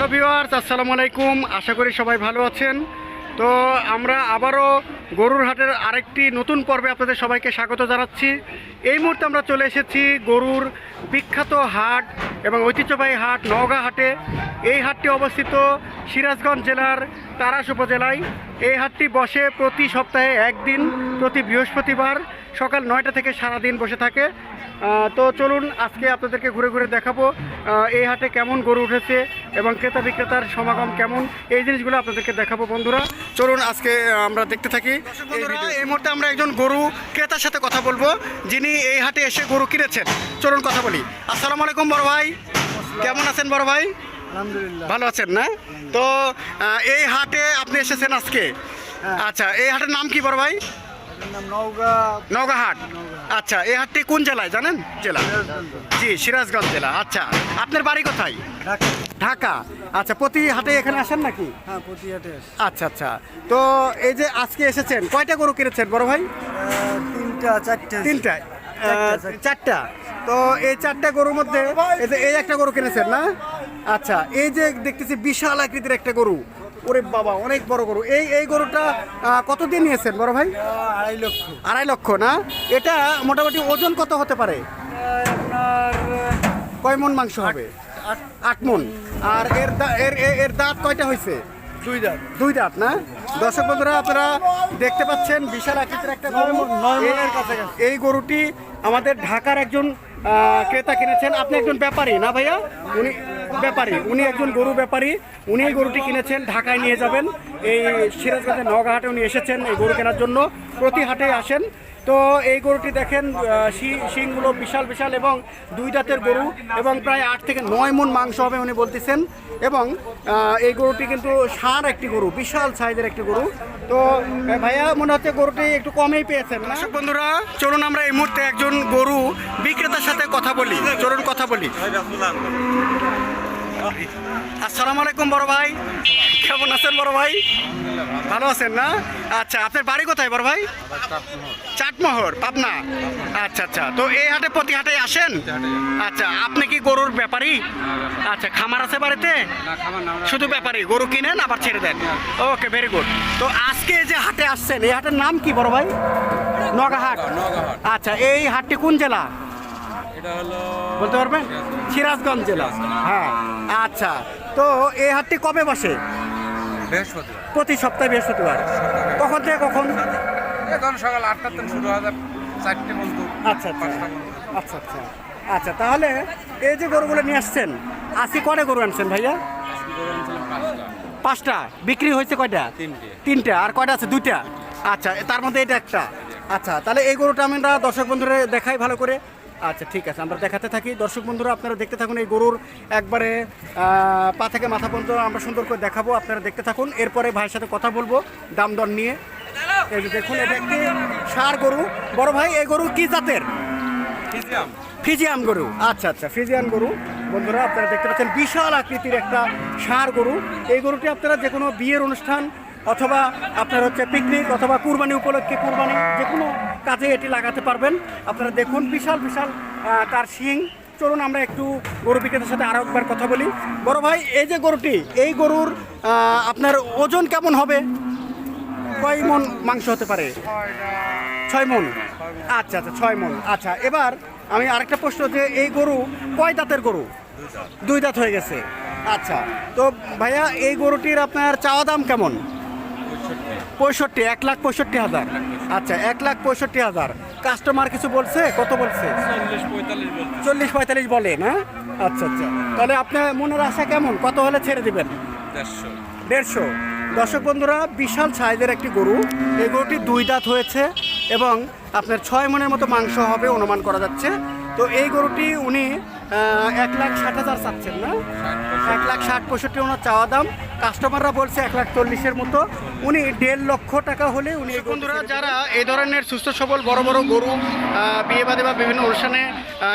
Hello viewers আসসালামু আলাইকুম। আশা করি সবাই ভালো আছেন। তো আমরা আবারও গরুর হাটের আরেকটি নতুন পর্বে আপনাদের সবাইকে স্বাগত জানাচ্ছি। এই মুহূর্তে আমরা চলে এসেছি গরুর বিখ্যাত হাট এবং ঐতিহ্যবাহী হাট নওগাঁ হাটে। এই হাটটি অবস্থিত সিরাজগঞ্জ জেলার তারাস উপজেলায়। এই হাটটি বসে প্রতি সপ্তাহে একদিন, প্রতি বৃহস্পতিবার সকাল নয়টা থেকে সারাদিন বসে থাকে। তো চলুন আজকে আপনাদেরকে ঘুরে ঘুরে দেখাবো এই হাটে কেমন গরু উঠেছে এবং ক্রেতা বিক্রেতার সমাগম কেমন। এই জিনিসগুলো আপনাদেরকে দেখাবো বন্ধুরা। চলুন আজকে আমরা দেখতে থাকি। বন্ধুরা, এই মুহূর্তে আমরা একজন গরু ক্রেতার সাথে কথা বলব, যিনি এই হাটে এসে গরু কিনেছেন। চলুন কথা বলি। আসসালামু আলাইকুম বড় ভাই। কেমন আছেন বড় ভাই? আলহামদুলিল্লাহ। ভালো আছেন না? তো এই হাটে আপনি এসেছেন আজকে? হ্যাঁ। আচ্ছা এই হাটের নাম কি বড় ভাই? নওগাঁ হাট। আচ্ছা এই হাটটি কোন জেলায় জানেন? জেলা? জি সিরাজগঞ্জ জেলা। আচ্ছা আপনার বাড়ি কোথায়? ঢাকা। ঢাকা। আচ্ছা প্রতি হাটে এখানে আসেন নাকি? হ্যাঁ আচ্ছা আচ্ছা। তো এই যে আজকে এসেছেন কয়টা গরু কিনেছেন বড় ভাই? তিনটা চারটে তিনটা। চারটা। তো এই চারটা গরুর মধ্যে এই যে এই একটা গরু কিনেছেন না? আচ্ছা এই যে দেখতেছি বিশাল আকৃতির একটা গরু। ওরে বাবা অনেক বড় গরু। এই এই গরুটা আহ, কতদিন নিয়েছেন বড় ভাই? আড়াই লক্ষ। আড়াই লক্ষ না? এটা মোটামুটি ওজন কত হতে পারে? কয় মন মাংস হবে? আট মন। আর এর এর এর- দাঁত কয়টা হয়েছে? দুই দাঁত। দুই দাঁত না? দর্শক বন্ধুরা আপনারা দেখতে পাচ্ছেন বিশাল আকৃতির একটা গরু। এই গরুটি আমাদের ঢাকার একজন ক্রেতা কিনেছেন। আপনি একজন ব্যাপারী, না ভাইয়া? উনি ব্যাপারী, উনি একজন গরু ব্যাপারী। উনি এই গরুটি কিনেছেন, ঢাকায় নিয়ে যাবেন। এই সিরাজগঞ্জের নওগাঁ হাটে উনি এসেছেন এই গরু কেনার জন্য। প্রতি হাটে আসেন। তো এই গরুটি দেখেন শিংগুলো বিশাল বিশাল এবং দুই দাঁতের গরু এবং প্রায় আট থেকে নয় মন মাংস হবে উনি বলতেছেন। এবং এই গরুটি কিন্তু সার একটি গরু, বিশাল সাইজের একটি গরু। তো, ভাইয়া, মনে হচ্ছে গরুটি একটু কমেই পেয়েছেন বন্ধুরা, চলুন আমরা এই মুহূর্তে বিক্রেতার সাথে কথা বলি চলুন কথা বলি। আসসালামু আলাইকুম বড় ভাই। কেমন আছেন বড় ভাই? ভালো আছেন না? আচ্ছা আপনার বাড়ি কোথায় বড় ভাই? চাটমোহর পাবনা। আচ্ছা আচ্ছা তো এই হাটে প্রতি হাটে আসেন? আচ্ছা আপনি কি গরুর ব্যাপারী? আচ্ছা খামার আছে বাড়িতে? শুধু ব্যাপারী গরু কিনেন আবার ছেড়ে দেন। ওকে ভেরি গুড তো আজকে যে হাটে আসছেন এই হাটের নাম কি বড় ভাই? নগাহাট। আচ্ছা এই হাটটি কোন জেলা? বলতে পারবেন? সিরাজগঞ্জ জেলা। হ্যাঁ আচ্ছা। তো এই হাটটি কবে বসে? প্রতি সপ্তাহে বৃহস্পতিবার। কখন থেকে কখন? এখন সকাল আটটার থেকে শুরু হয় চারটে পর্যন্ত। আচ্ছা আচ্ছা। আচ্ছা আচ্ছা। আচ্ছা তাহলে এই যে গরুগুলো নিয়ে আসছেন আশি কটা গরু আনছেন ভাইয়া? আজকে পাঁচটা। পাঁচটা। বিক্রি হয়েছে কয়টা? তিনটে। তিনটা। আর কয়টা আছে? দুইটা। আচ্ছা তার মধ্যে এটা একটা। আচ্ছা তাহলে এই গরুটা আমরা দর্শক বন্ধুরা দেখাই ভালো করে। আচ্ছা ঠিক আছে আমরা দেখাতে থাকি। দর্শক বন্ধুরা আপনারা দেখতে থাকুন এই গরুর একবারে পা থেকে মাথা পর্যন্ত আমরা সুন্দর করে দেখাবো। আপনারা দেখতে থাকুন। এরপরে ভাইয়ের সাথে কথা বলব দাম দর নিয়ে। এই যে দেখুন এটা একটি সার গরু। বড় ভাই এই গরু কি জাতের? ফিজিয়াম। ফিজিয়ান গরু। আচ্ছা আচ্ছা ফিজিয়ান গরু। বন্ধুরা আপনারা দেখতে পাচ্ছেন বিশাল আকৃতির একটা ষাঁড় গরু। এই গরুটি আপনারা যে কোনো বিয়ের অনুষ্ঠান অথবা আপনার হচ্ছে পিকনিক অথবা কুরবানি উপলক্ষে কুরবানি, যে কোনো কাজে এটি লাগাতে পারবেন। আপনারা দেখুন, বিশাল বিশাল তার শিং। চলুন আমরা একটু গরু বিক্রেতার সাথে আরও একবার কথা বলি। বড় ভাই, এই যে গরুটি, এই গরুর আপনার ওজন কেমন হবে? কয় মন মাংস হতে পারে? ছয় মন। আচ্ছা আচ্ছা ছয় মন। আচ্ছা এবার আমি আরেকটা প্রশ্ন যে এই গরু কয় দাঁতের গরু? দুই দাঁত হয়ে গেছে। আচ্ছা তো ভাইয়া, এই গরুটির আপনার চাওয়া দাম কেমন? পঁয়ষট্টি এক লাখ পঁয়ষট্টি হাজার। আচ্ছা এক লাখ পঁয়ষট্টি হাজার। কাস্টমার কিছু বলছে? কত বলছে? চল্লিশ পঁয়তাল্লিশ বলে না আচ্ছা আচ্ছা। তাহলে আপনার মনের আশা কেমন? কত হলে ছেড়ে দিবেন? দেড়শো। দর্শক বন্ধুরা বিশাল সাইজের একটি গরু। এই গরুটি দুই দাঁত হয়েছে এবং আপনার ছয় মনের মতো মাংস হবে অনুমান করা যাচ্ছে। তো এই গরুটি উনি এক লাখ ষাট হাজার চাচ্ছেন না? এক লাখ ষাট পঁয়ষট্টি ওনার চাওয়া দাম। কাস্টমাররা বলছে এক লাখ চল্লিশের মতো। উনি দেড় লক্ষ টাকা হলে উনি বন্ধুরা যারা এই ধরনের সুস্থ সবল বড় বড় গরু বিয়ে বাদে বা বিভিন্ন অনুষ্ঠানে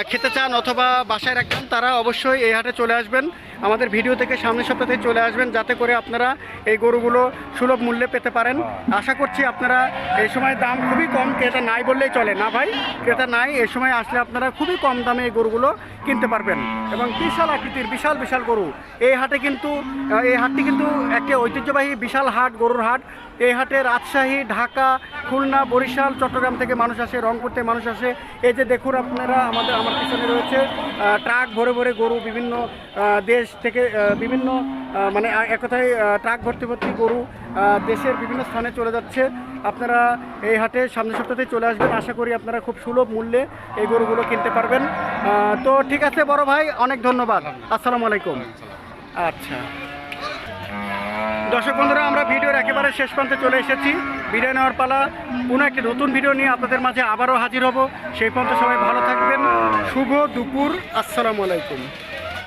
খেতে চান অথবা বাসায় রাখবেন তারা অবশ্যই এই হাটে চলে আসবেন। আমাদের ভিডিও থেকে সামনের সপ্তাহে চলে আসবেন যাতে করে আপনারা এই গরুগুলো সুলভ মূল্যে পেতে পারেন। আশা করছি আপনারা এই সময় দাম খুবই কম ক্রেতা নাই বললেই চলে। না ভাই ক্রেতা নাই এই সময় আসলে আপনারা খুবই কম দামে এই গরুগুলো কিনতে পারবেন। এবং বিশাল আকৃতির বিশাল বিশাল গরু। এই হাটে কিন্তু এই হাটটি কিন্তু একটি ঐতিহ্যবাহী বিশাল হাট গরুর হাট। এই হাটে রাজশাহী ঢাকা খুলনা বরিশাল চট্টগ্রাম থেকে মানুষ আসে রংপুর থেকে মানুষ আসে। এই যে দেখুন আপনারা আমাদের আমার পিছনে রয়েছে ট্রাক ভরে ভরে গরু বিভিন্ন দেশ থেকে বিভিন্ন মানে এক কথায় ট্রাক ভর্তি ভর্তি গরু দেশের বিভিন্ন স্থানে চলে যাচ্ছে। আপনারা এই হাটে সামনের সপ্তাহে চলে আসবেন। আশা করি আপনারা খুব সুলভ মূল্যে এই গরুগুলো কিনতে পারবেন। তো ঠিক আছে বড় ভাই অনেক ধন্যবাদ। আসসালামু আলাইকুম। আচ্ছা। দর্শক বন্ধুরা আমরা ভিডিওর একেবারে শেষ প্রান্তে চলে এসেছি বিদায় নেওয়ার পালা। কোনো একটি নতুন ভিডিও নিয়ে আপনাদের মাঝে আবারও হাজির হব। সেই পর্যন্ত সবাই ভালো থাকবেন। শুভ দুপুর। আসসালামু আলাইকুম।